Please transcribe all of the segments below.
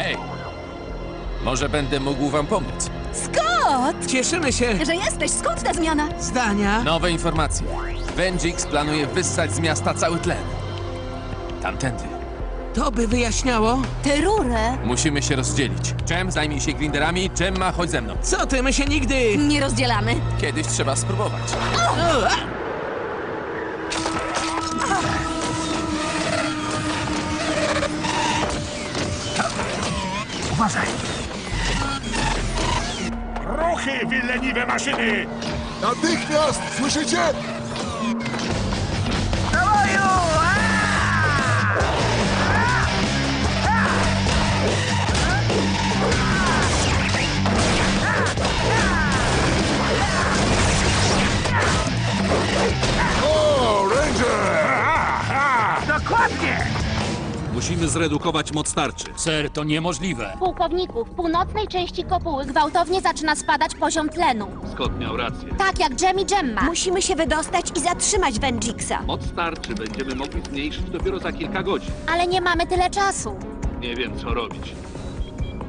Hej! Może będę mógł wam pomóc. Scott! Cieszymy się. Że jesteś, skąd ta zmiana? Zdania. Nowe informacje. Vengix planuje wyssać z miasta cały tlen. Tamtędy. To by wyjaśniało. Tę rurę Musimy się rozdzielić. Czem zajmij się grinderami, Czemma chodź ze mną. Co ty, my się nigdy... nie rozdzielamy. Kiedyś trzeba spróbować. O, a! Uważaj! Ruchy, wy leniwe maszyny! Natychmiast! Słyszycie? Musimy zredukować moc tarczy. Ser, to niemożliwe. Pułkowniku, w północnej części kopuły gwałtownie zaczyna spadać poziom tlenu. Scott miał rację. Tak jak Jem i Gemma. Musimy się wydostać i zatrzymać Vengixa. Moc tarczy będziemy mogli zmniejszyć dopiero za kilka godzin. Ale nie mamy tyle czasu. Nie wiem, co robić.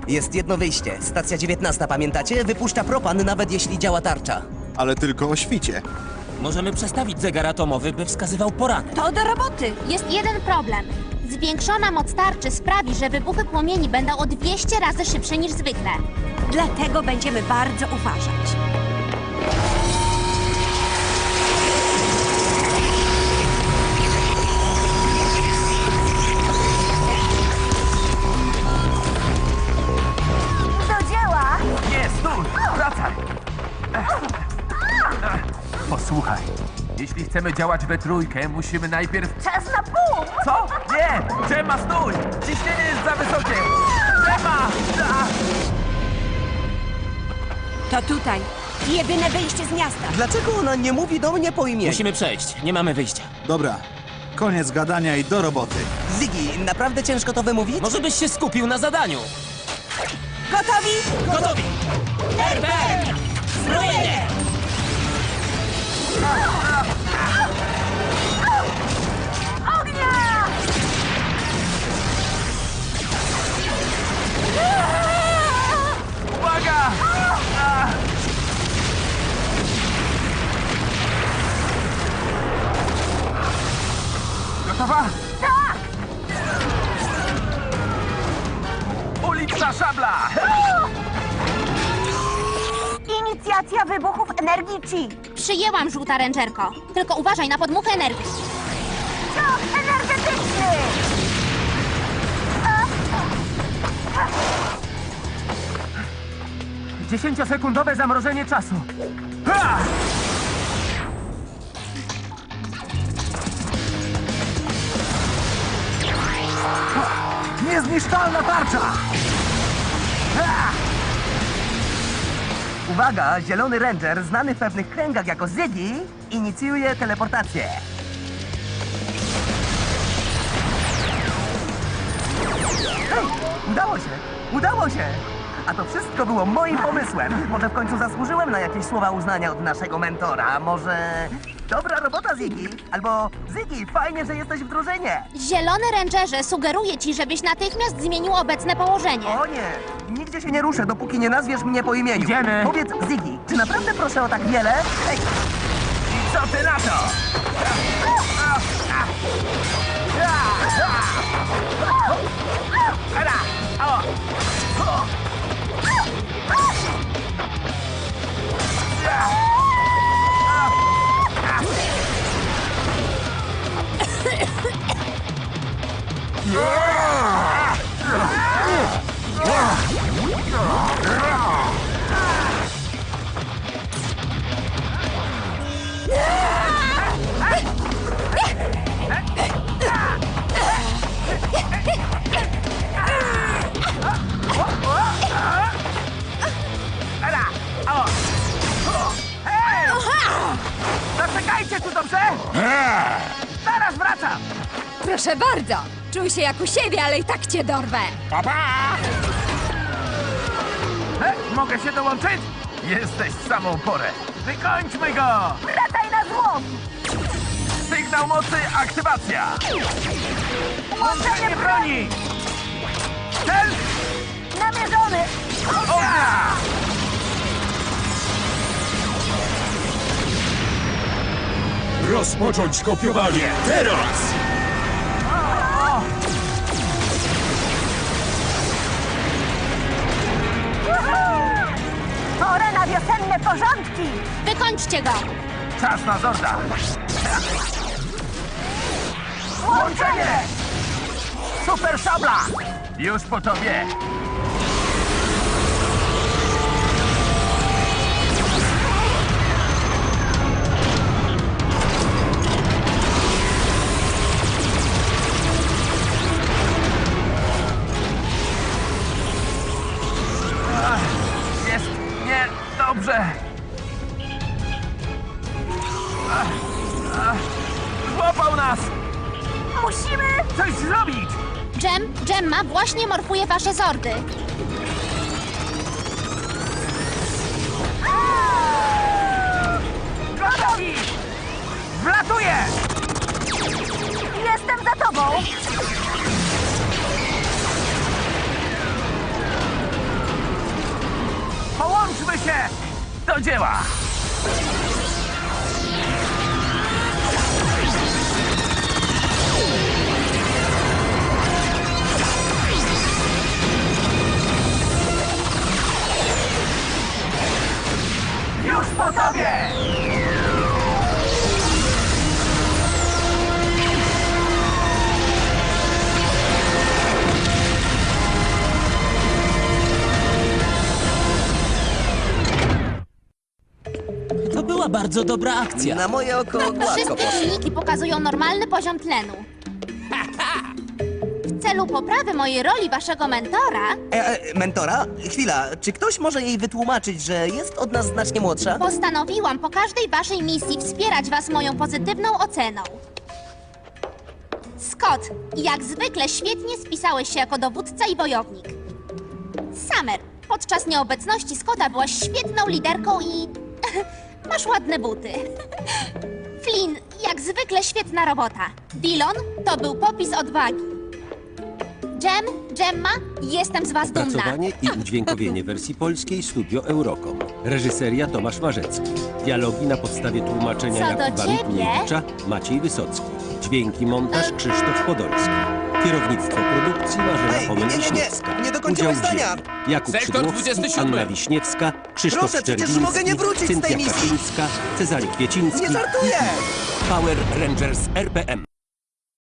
Jest jedno wyjście. Stacja 19, pamiętacie? Wypuszcza propan, nawet jeśli działa tarcza. Ale tylko o świcie. Możemy przestawić zegar atomowy, by wskazywał poranek. To do roboty. Jest jeden problem. Zwiększona moc tarczy sprawi, że wybuchy płomieni będą o 200 razy szybsze niż zwykle. Dlatego będziemy bardzo uważać. Do dzieła! Nie, stój! Wracaj! Posłuchaj. Jeśli chcemy działać we trójkę, musimy najpierw... Czas na? Nie! Dżema, stój! Ciśnienie jest za wysokie! Dżema! To tutaj. Jedyne wyjście z miasta. Dlaczego ona nie mówi do mnie po imieniu? Musimy przejść, nie mamy wyjścia. Dobra, koniec gadania i do roboty. Ziggy, naprawdę ciężko to wymówić? Może byś się skupił na zadaniu? Gotowi? Gotowi! Herbert! Zbrojenie! Szabla! Inicjacja wybuchów energii Chi. Przyjęłam, żółta ręczerko. Tylko uważaj na podmuchy energii. Ciąg energetyczny! Dziesięciosekundowe zamrożenie czasu. Ha! Niezniszczalna tarcza! Uwaga, zielony ranger, znany w pewnych kręgach jako Ziggy, inicjuje teleportację. Hej, udało się! Udało się! A to wszystko było moim pomysłem. Może w końcu zasłużyłem na jakieś słowa uznania od naszego mentora. Może... Dobra robota, Ziggy. Albo Ziggy, fajnie, że jesteś w drużynie. Zielony ręczerze sugeruje ci, żebyś natychmiast zmienił obecne położenie. O nie! Nigdzie się nie ruszę, dopóki nie nazwiesz mnie po imieniu. Idziemy. Powiedz, Ziggy, czy naprawdę proszę o tak wiele? Hej! I co ty na to? Zaczekajcie tu, dobrze? Zaraz wracam! Proszę bardzo. Czuj się jak u siebie, ale i tak cię dorwę. Pa, pa! E, mogę się dołączyć? Jesteś w samą porę. Wykończmy go! Wracaj na złom! Sygnał mocy, aktywacja! Łączenie broni! Cel! Namierzony! Ognia! Rozpocząć kopiowanie teraz! Wykończcie go! Czas na Zorda! Łączenie! Super szabla! Już po tobie! Jem, Gemma właśnie morfuje wasze zordy. Gotowi! Wlatuję! Jestem za tobą! Połączmy się! Do dzieła! Bardzo dobra akcja. Na moje oko gładko Wszystkie poszło. wyniki pokazują normalny poziom tlenu. W celu poprawy mojej roli waszego mentora E, e, mentora? Chwila, czy ktoś może jej wytłumaczyć, że jest od nas znacznie młodsza? postanowiłam po każdej waszej misji wspierać was moją pozytywną oceną. Scott, jak zwykle świetnie spisałeś się jako dowódca i wojownik. Summer, podczas nieobecności Scotta byłaś świetną liderką i... masz ładne buty. Flynn, jak zwykle świetna robota. Dillon, to był popis odwagi. Jem, Gemma, jestem z was dumna. Opracowanie i udźwiękowienie wersji polskiej Studio Eurocom. Reżyseria Tomasz Marzecki. Dialogi na podstawie tłumaczenia Co do Jakuba ciebie? Mikuliewicza, Maciej Wysocki. Dźwięki montaż Krzysztof Podolski. Kierownictwo produkcji Marzena Ej, nie, nie, nie, Homen-Wiśniewska. nie dokończyłeś Udział zdania. Jakub Sektor Szydłowski, 27. Anna Wiśniewska, Krzysztof Proszę, przecież Czerwiński, mogę nie wrócić z tej misji. Kaszyńska, Cezary Kwieciński Nie żartuję! Power Rangers RPM.